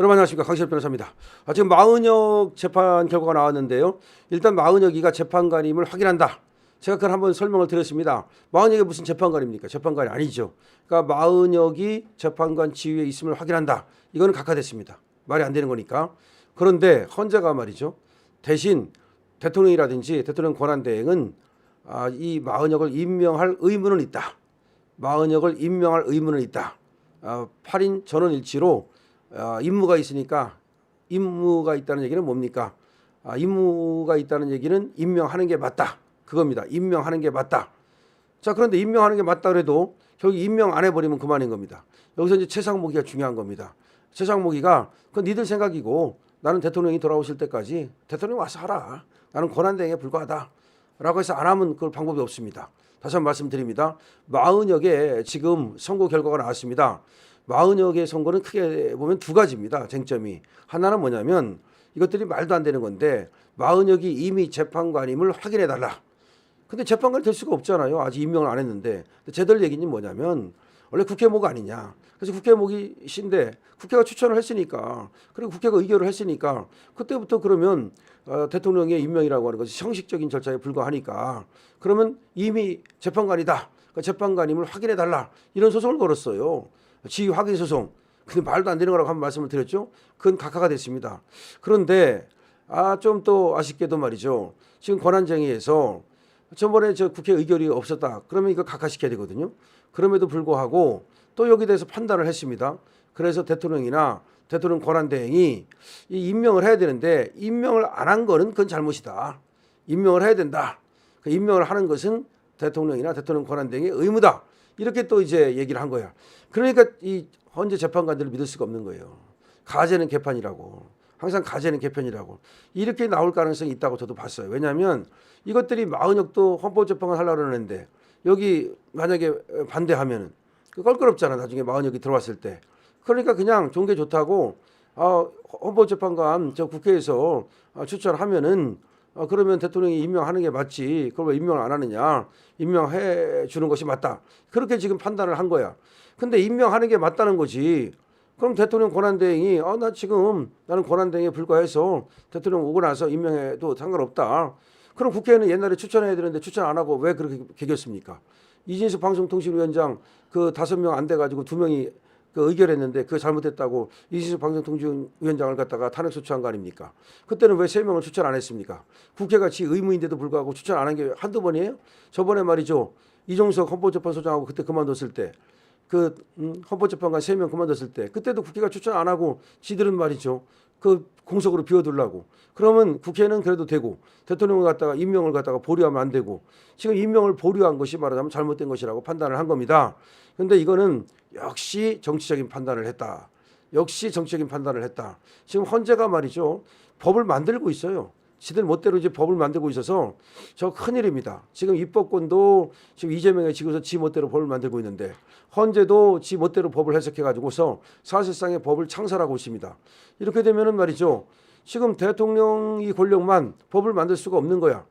여러분 안녕하십니까 강실 변호사입니다. 아, 지금 마은혁 재판 결과가 나왔는데요. 일단 마은혁이가 재판관임을 확인한다. 제가 그걸 한번 설명을 드렸습니다. 마은혁이 무슨 재판관입니까? 재판관이 아니죠. 그러니까 마은혁이 재판관 지위에 있음을 확인한다. 이거는 각하됐습니다. 말이 안 되는 거니까. 그런데 헌재가 말이죠. 대신 대통령이라든지 대통령 권한 대행은 아, 이 마은혁을 임명할 의무는 있다. 마은혁을 임명할 의무는 있다. 아, 8인 전원 일치로 아, 임무가 있으니까 임무가 있다는 얘기는 뭡니까? 아, 임무가 있다는 얘기는 임명하는 게 맞다. 그겁니다. 임명하는 게 맞다. 자 그런데 임명하는 게 맞다 그래도 결국 임명 안 해버리면 그만인 겁니다. 여기서 이제 최상목이가 중요한 겁니다. 최상목이가 그 니들 생각이고 나는 대통령이 돌아오실 때까지 대통령 와서 하라. 나는 권한대행에 불과하다. 라고 해서 안 하면 그걸 방법이 없습니다. 다시 한 번 말씀드립니다. 마은혁의 지금 선거 결과가 나왔습니다. 마은혁의 선거는 크게 보면 두 가지입니다. 쟁점이. 하나는 뭐냐면 이것들이 말도 안 되는 건데 마은혁이 이미 재판관임을 확인해 달라. 근데 재판관이 될 수가 없잖아요. 아직 임명을 안 했는데. 쟤들 얘기는 뭐냐면 원래 국회목 아니냐. 그래서 국회목이신데 국회가 추천을 했으니까 그리고 국회가 의결을 했으니까 그때부터 그러면 어, 대통령의 임명이라고 하는 것이 형식적인 절차에 불과하니까 그러면 이미 재판관이다. 그 재판관임을 확인해 달라. 이런 소송을 걸었어요. 지위 확인 소송. 근데 말도 안 되는 거라고 한번 말씀을 드렸죠. 그건 각하가 됐습니다. 그런데 아 좀 또 아쉽게도 말이죠. 지금 권한쟁의에서 저번에 저 국회 의결이 없었다. 그러면 이거 각하시켜야 되거든요. 그럼에도 불구하고 또 여기 대해서 판단을 했습니다. 그래서 대통령이나 대통령 권한 대행이 이 임명을 해야 되는데 임명을 안 한 거는 그건 잘못이다. 임명을 해야 된다. 그 임명을 하는 것은 대통령이나 대통령 권한 대행의 의무다. 이렇게 또 이제 얘기를 한 거야. 그러니까 이 헌재 재판관들을 믿을 수가 없는 거예요. 가제는 개판이라고. 항상 가제는 개편이라고. 이렇게 나올 가능성이 있다고 저도 봤어요. 왜냐하면 이것들이 마은혁도 헌법재판관 하려고 그러는데 여기 만약에 반대하면은 그 껄끄럽잖아. 나중에 마은혁이 들어왔을 때. 그러니까 그냥 게 좋다고 아, 헌법재판관 저 국회에서 아, 추천하면은 아, 그러면 대통령이 임명하는 게 맞지. 그걸 왜 임명을 안 하느냐. 임명해 주는 것이 맞다. 그렇게 지금 판단을 한 거야. 근데 임명하는 게 맞다는 거지. 그럼 대통령 권한대행이 아, 나 지금 나는 권한대행에 불과해서 대통령 오고 나서 임명해도 상관없다. 그럼 국회는 옛날에 추천해야 되는데 추천 안 하고 왜 그렇게 개겼습니까? 이진수 방송통신위원장 그 다섯 명 안 돼가지고 두 명이 그 의결했는데 그거 잘못했다고 이진수 방송통신위원장을 갖다가 탄핵 소추한 거 아닙니까? 그때는 왜 세 명을 추천 안 했습니까? 국회가 지 의무인데도 불구하고 추천 안 한 게 한두 번이에요? 저번에 말이죠. 이종석 헌법재판소장하고 그때 그만뒀을 때 그 음, 헌법재판관 세 명 그만뒀을 때 그때도 국회가 추천 안 하고 지들은 말이죠. 그 공석으로 비워두려고. 그러면 국회는 그래도 되고 대통령을 갖다가 임명을 갖다가 보류하면 안 되고 지금 임명을 보류한 것이 말하자면 잘못된 것이라고 판단을 한 겁니다. 근데 이거는 역시 정치적인 판단을 했다. 역시 정치적인 판단을 했다. 지금 헌재가 말이죠. 법을 만들고 있어요. 지들 멋대로 이제 법을 만들고 있어서 저 큰일입니다. 지금 입법권도 지금 이재명의 지고서 지 멋대로 법을 만들고 있는데 헌재도 지 멋대로 법을 해석해 가지고서 사실상의 법을 창설하고 있습니다. 이렇게 되면은 말이죠. 지금 대통령이 권력만 법을 만들 수가 없는 거야.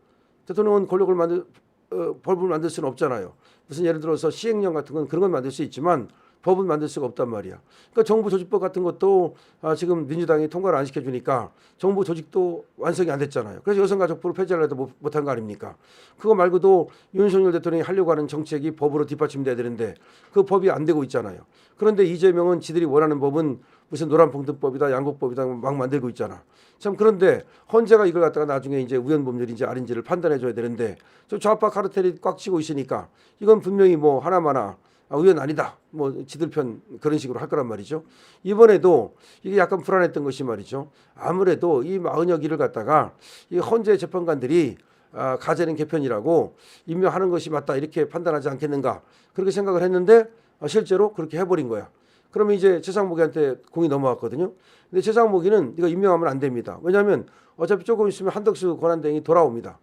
대통령은 권력을 만들 어, 법을 만들 수는 없잖아요. 무슨 예를 들어서 시행령 같은 건 그런 건 만들 수 있지만 법은 만들 수가 없단 말이야. 그러니까 정부 조직법 같은 것도 아, 지금 민주당이 통과를 안 시켜주니까 정부 조직도 완성이 안 됐잖아요. 그래서 여성가족부를 폐지하려도 못- 못한 거 아닙니까? 그거 말고도 윤석열 대통령이 하려고 하는 정책이 법으로 뒷받침돼야 되는데 그 법이 안 되고 있잖아요. 그런데 이재명은 지들이 원하는 법은 무슨 노란봉투법이다, 양국법이다 막 만들고 있잖아. 참 그런데 헌재가 이걸 갖다가 나중에 이제 우연법률인지 아닌지를 판단해 줘야 되는데 저 좌파 카르텔이 꽉 치고 있으니까 이건 분명히 뭐 하나마나 아, 우연 아니다. 뭐 지들 편 그런 식으로 할 거란 말이죠. 이번에도 이게 약간 불안했던 것이 말이죠. 아무래도 이 마은혁이를 갖다가 이 헌재 재판관들이 아, 가재는 개편이라고 임명하는 것이 맞다 이렇게 판단하지 않겠는가 그렇게 생각을 했는데 아, 실제로 그렇게 해버린 거야. 그러면 이제 최상목이한테 공이 넘어왔거든요. 근데 최상목이는 이거 임명하면 안 됩니다. 왜냐하면 어차피 조금 있으면 한덕수 권한대행이 돌아옵니다.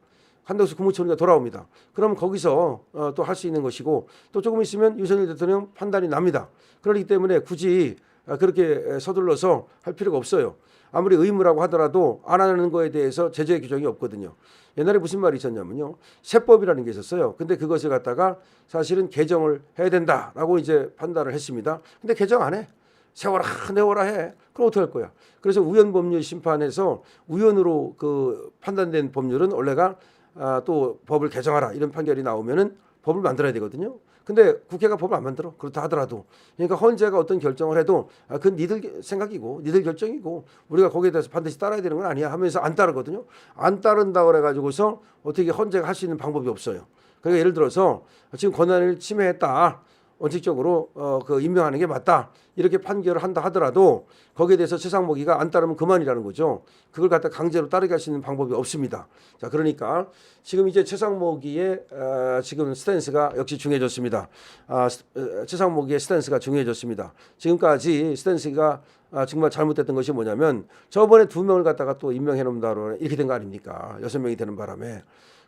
한덕수 국무총리가 돌아옵니다. 그럼 거기서 어, 또 할 수 있는 것이고 또 조금 있으면 윤석열 대통령 판단이 납니다. 그렇기 때문에 굳이 아, 그렇게 서둘러서 할 필요가 없어요. 아무리 의무라고 하더라도 안 하는 거에 대해서 제재 규정이 없거든요. 옛날에 무슨 말이 있었냐면요. 세법이라는 게 있었어요. 근데 그것을 갖다가 사실은 개정을 해야 된다라고 이제 판단을 했습니다. 근데 개정 안 해. 세워라 내워라 해. 그럼 어떻게 할 거야? 그래서 우연 법률 심판에서 우연으로 그 판단된 법률은 원래가 아, 또 법을 개정하라 이런 판결이 나오면은 법을 만들어야 되거든요. 근데 국회가 법을 안 만들어. 그렇다 하더라도 그러니까 헌재가 어떤 결정을 해도 아, 그건 니들 생각이고 니들 결정이고 우리가 거기에 대해서 반드시 따라야 되는 건 아니야 하면서 안 따르거든요. 안 따른다 그래 가지고서 어떻게 헌재가 할 수 있는 방법이 없어요. 그러니까 예를 들어서 지금 권한을 침해했다. 원칙적으로 어, 그 임명하는 게 맞다 이렇게 판결을 한다 하더라도 거기에 대해서 최상목이가 안 따르면 그만이라는 거죠. 그걸 갖다 강제로 따르게 할 수 있는 방법이 없습니다. 자 그러니까 지금 이제 최상목이의 어, 지금 스탠스가 역시 중요해졌습니다. 아, 스- 어, 최상목이의 스탠스가 중요해졌습니다. 지금까지 스탠스가 아, 정말 잘못됐던 것이 뭐냐면 저번에 두 명을 갖다가 또 임명해 놓는다로 이렇게 된 거 아닙니까? 여섯 명이 되는 바람에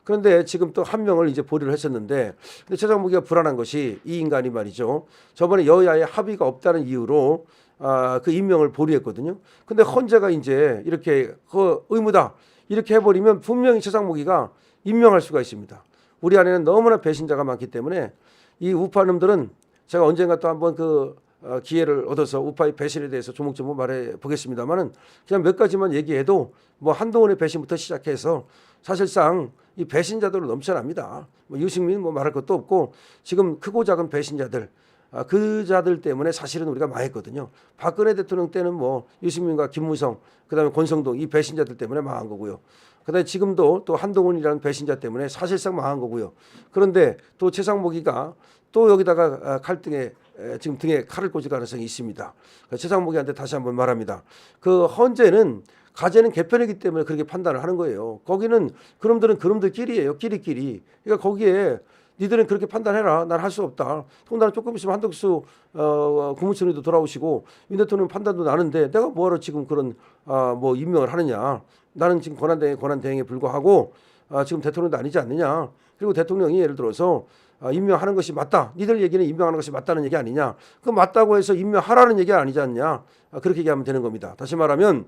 그런데 지금 또 한 명을 이제 보류를 했었는데 근데 최상무기가 불안한 것이 이 인간이 말이죠. 저번에 여야의 합의가 없다는 이유로 아, 그 임명을 보류했거든요. 근데 헌재가 이제 이렇게 그 의무다 이렇게 해버리면 분명히 최상무기가 임명할 수가 있습니다. 우리 안에는 너무나 배신자가 많기 때문에 이 우파놈들은 제가 언젠가 또 한번 그 어, 기회를 얻어서 우파의 배신에 대해서 조목조목 말해 보겠습니다만은 그냥 몇 가지만 얘기해도 뭐 한동훈의 배신부터 시작해서 사실상 이 배신자들로 넘쳐납니다. 뭐 유승민 뭐 말할 것도 없고 지금 크고 작은 배신자들 아, 그 자들 때문에 사실은 우리가 망했거든요. 박근혜 대통령 때는 뭐 유승민과 김무성 그다음에 권성동 이 배신자들 때문에 망한 거고요. 그다음에 지금도 또 한동훈이라는 배신자 때문에 사실상 망한 거고요. 그런데 또 최상목이가 또 여기다가 아, 칼등에 에, 지금 등에 칼을 꽂을 가능성이 있습니다. 그래서 최상목이한테 다시 한번 말합니다. 그 헌재는 가재는 개편이기 때문에 그렇게 판단을 하는 거예요. 거기는 그놈들은 그놈들끼리예요. 끼리끼리. 그러니까 거기에 니들은 그렇게 판단해라. 난 할 수 없다. 통나는 조금 있으면 한덕수 어, 국무총리도 돌아오시고 윤 대통령 판단도 나는데 내가 뭐하러 지금 그런 아, 뭐 임명을 하느냐. 나는 지금 권한대행 권한 대행에 불과하고 아, 지금 대통령도 아니지 않느냐. 그리고 대통령이 예를 들어서 아, 임명하는 것이 맞다. 니들 얘기는 임명하는 것이 맞다는 얘기 아니냐. 그 맞다고 해서 임명하라는 얘기 아니지 않냐. 아, 그렇게 얘기하면 되는 겁니다. 다시 말하면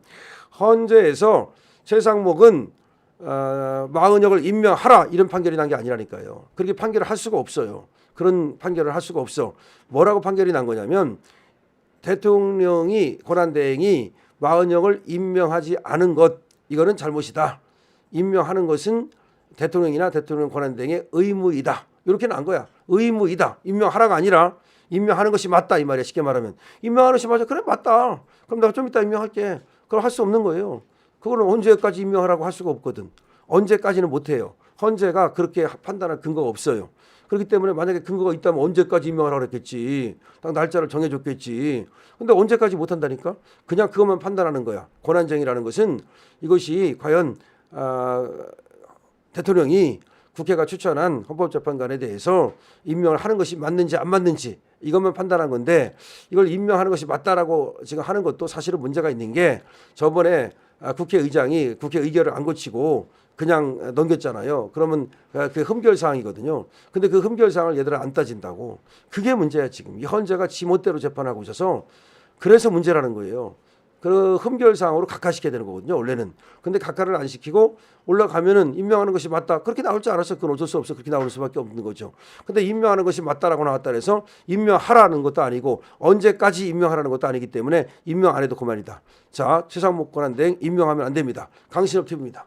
헌재에서 최상목은 어, 마은혁을 임명하라 이런 판결이 난 게 아니라니까요. 그렇게 판결을 할 수가 없어요. 그런 판결을 할 수가 없어. 뭐라고 판결이 난 거냐면 대통령이 권한대행이 마은혁을 임명하지 않은 것 이거는 잘못이다. 임명하는 것은 대통령이나 대통령 권한대행의 의무이다. 이렇게 난 거야. 의무이다. 임명하라가 아니라 임명하는 것이 맞다 이 말이야. 쉽게 말하면 임명하는 것이 맞아. 그래 맞다. 그럼 내가 좀 이따 임명할게. 그걸 할 수 없는 거예요. 그거는 언제까지 임명하라고 할 수가 없거든. 언제까지는 못 해요. 헌재가 그렇게 판단할 근거가 없어요. 그렇기 때문에 만약에 근거가 있다면 언제까지 임명하라고 그랬겠지. 딱 날짜를 정해줬겠지. 근데 언제까지 못 한다니까? 그냥 그것만 판단하는 거야. 권한쟁이라는 것은 이것이 과연 아, 대통령이 국회가 추천한 헌법재판관에 대해서 임명을 하는 것이 맞는지 안 맞는지 이것만 판단한 건데 이걸 임명하는 것이 맞다라고 지금 하는 것도 사실은 문제가 있는 게 저번에 아, 국회의장이 국회 의결을 안 고치고 그냥 넘겼잖아요. 그러면 그 흠결 사항이거든요. 근데 그 흠결 사항을 얘들은 안 따진다고. 그게 문제야 지금. 이 헌재가 지멋대로 재판하고 있어서 그래서 문제라는 거예요. 그 흠결 사항으로 각하시켜야 되는 거거든요. 원래는. 근데 각하를 안 시키고 올라가면은 임명하는 것이 맞다. 그렇게 나올 줄 알았어. 그건 어쩔 수 없어. 그렇게 나올 수밖에 없는 거죠. 근데 임명하는 것이 맞다라고 나왔다 그래서 임명하라는 것도 아니고 언제까지 임명하라는 것도 아니기 때문에 임명 안 해도 그만이다. 자, 최상목 권한대행 임명하면 안 됩니다. 강신업 TV입니다.